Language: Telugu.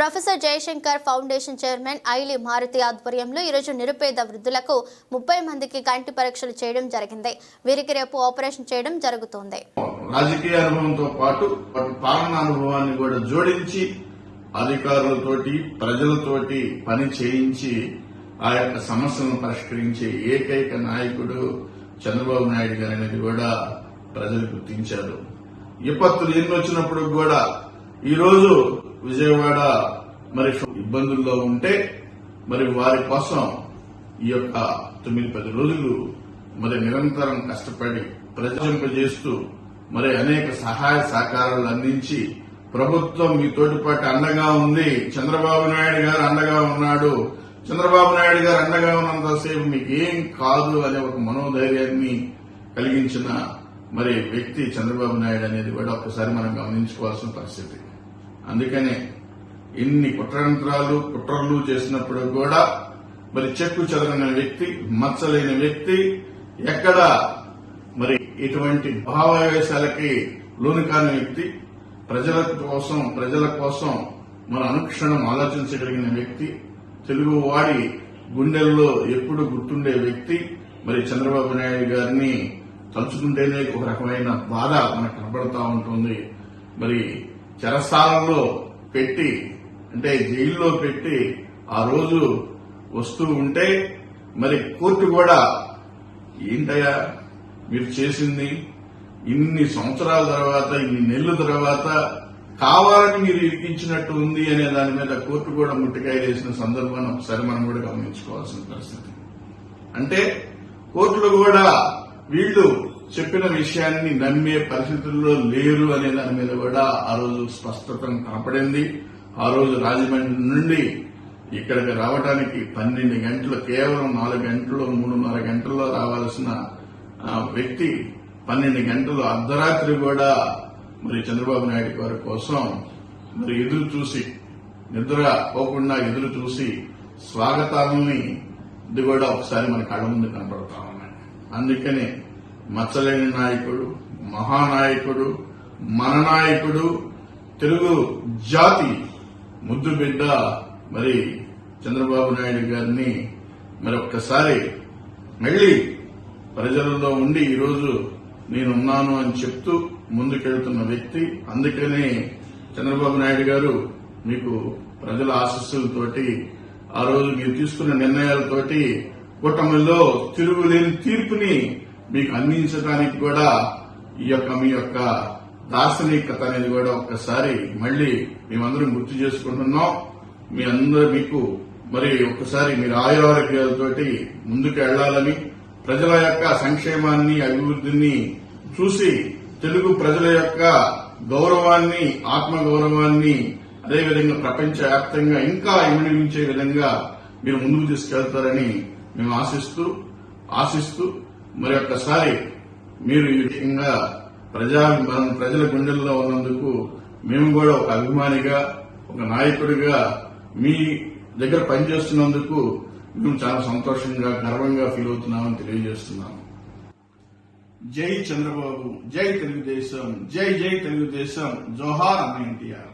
Professor Jayashankar foundation chairman Aili Maruthi ఆధ్వర్యంలో ఈరోజు నిరుపేద వృద్ధులకు ముప్పై మందికి కంటి పరీక్షలు చేయడం జరిగింది. వీరికి రేపు ఆపరేషన్ చేయడం జరుగుతోంది. రాజకీయ అనుభవంతో పాటు పాలన అనుభవాన్ని కూడా జోడించి అధికారులతోటి ప్రజలతోటి పని చేయించి ఆ యొక్క సమస్యలను పరిష్కరించే ఏకైక నాయకుడు చంద్రబాబు నాయుడు గారు అనేది కూడా ప్రజలు గుర్తించారు. విపత్తులు ఎన్ని వచ్చినప్పుడు కూడా ఈరోజు విజయవాడ మరి ఇబ్బందుల్లో ఉంటే మరి వారి కోసం ఈ యొక్క తొమ్మిది పది రోజులు మరి నిరంతరం కష్టపడి ప్రజలింపజేస్తూ మరి అనేక సహాయ సహకారాలు అందించి ప్రభుత్వం మీ తోటిపాటి అండగా ఉంది. చంద్రబాబు నాయుడు గారు అండగా ఉన్నాడు. చంద్రబాబు నాయుడు గారు అండగా ఉన్నంతసేపు మీకు ఏం కాదు అనే ఒక మనోధైర్యాన్ని కలిగించిన మరి వ్యక్తి చంద్రబాబు నాయుడు అనేది కూడా ఒకసారి మనం గమనించుకోవాల్సిన పరిస్థితి. అందుకనే ఇన్ని కుట్రంత్రాలు కుట్రలు చేసినప్పుడు కూడా మరి చెక్కు చెదరని వ్యక్తి మచ్చలేని వ్యక్తి ఎక్కడ మరి ఇటువంటి భావావేశాలకి లోను కాని వ్యక్తి ప్రజల కోసం ప్రజల కోసం మన అనుక్షణం ఆలోచించగలిగిన వ్యక్తి తెలుగు వాడి గుండెల్లో ఎప్పుడు గుర్తుండే వ్యక్తి మరి చంద్రబాబు నాయుడు గారిని తలుచుకుంటేనే ఒక రకమైన బాధ మనకు కనబడతా ఉంటుంది. మరి చెరసాలలో పెట్టి అంటే జైల్లో పెట్టి ఆ రోజు వస్తూ ఉంటే మరి కోర్టు కూడా ఏంటయ్యా మీరు చేసింది? ఇన్ని సంవత్సరాల తర్వాత ఇన్ని నెలల తర్వాత కావాలని మీరు ఇరికించినట్టు ఉంది అనే దాని మీద కోర్టు కూడా ముట్టికాయ వేసిన సందర్భాన్ని ఒకసారి మనం కూడా గమనించుకోవాల్సిన పరిస్థితి. అంటే కోర్టులు కూడా వీళ్ళు చెప్పిన విషయాన్ని నమ్మే పరిస్థితుల్లో లేరు అనే దాని మీద కూడా ఆ రోజు స్పష్టత కనపడింది. ఆ రోజు రాజమండ్రి నుండి ఇక్కడికి రావడానికి పన్నెండు గంటలు కేవలం నాలుగు గంటలు మూడున్నర గంటల్లో రావాల్సిన ఆ, వ్యక్తి పన్నెండు గంటలు అర్ధరాత్రి కూడా మరి చంద్రబాబు నాయుడు గారి కోసం మరి ఎదురు చూసి నిద్ర పోకుండా ఎదురు చూసి స్వాగతాలని ఇది కూడా ఒకసారి మన కళ్ళ ముందు కనపడతా ఉన్నాయి అందుకనే మచ్చలేని నాయకుడు మహానాయకుడు మన నాయకుడు తెలుగు జాతి ముద్దు బిడ్డ మరి చంద్రబాబు నాయుడు గారిని మరొక్కసారి మళ్ళీ ప్రజలలో ఉండి ఈరోజు నేనున్నాను అని చెప్తూ ముందుకెళ్తున్న వ్యక్తి. అందుకనే చంద్రబాబు నాయుడు గారు మీకు ప్రజల ఆశస్సులతోటి ఆ రోజు మీరు తీసుకున్న నిర్ణయాలతోటి కూటమిలో తిరుగులేని తీర్పుని మీకు అందించడానికి కూడా ఈ యొక్క మీ యొక్క దార్శనికత అనేది కూడా ఒక్కసారి మళ్ళీ మేమందరం గుర్తు చేసుకుంటున్నాం. మీ అందరూ మీకు మరి ఒక్కసారి మీరు ఆయురారోగ్యాలతోటి ముందుకు వెళ్ళాలని ప్రజల యొక్క సంక్షేమాన్ని అభివృద్ధిని చూసి తెలుగు ప్రజల యొక్క గౌరవాన్ని ఆత్మ గౌరవాన్ని అదేవిధంగా ప్రపంచవ్యాప్తంగా ఇంకా ఇమిడించే విధంగా మీరు ముందుకు తీసుకెళ్తారని మేము ఆశిస్తూ ఆశిస్తూ మరి ఒక్కసారి మీరు ఈ విధంగా ప్రజా మనం ప్రజల గుండెల్లో ఉన్నందుకు మేము కూడా ఒక అభిమానిగా ఒక నాయకుడిగా మీ దగ్గర పనిచేస్తున్నందుకు మేము చాలా సంతోషంగా గర్వంగా ఫీల్ అవుతున్నామని తెలియజేస్తున్నాము. జై చంద్రబాబు జై తెలుగుదేశం జై జై తెలుగుదేశం జోహార్ అన్న ఎన్టీఆర్.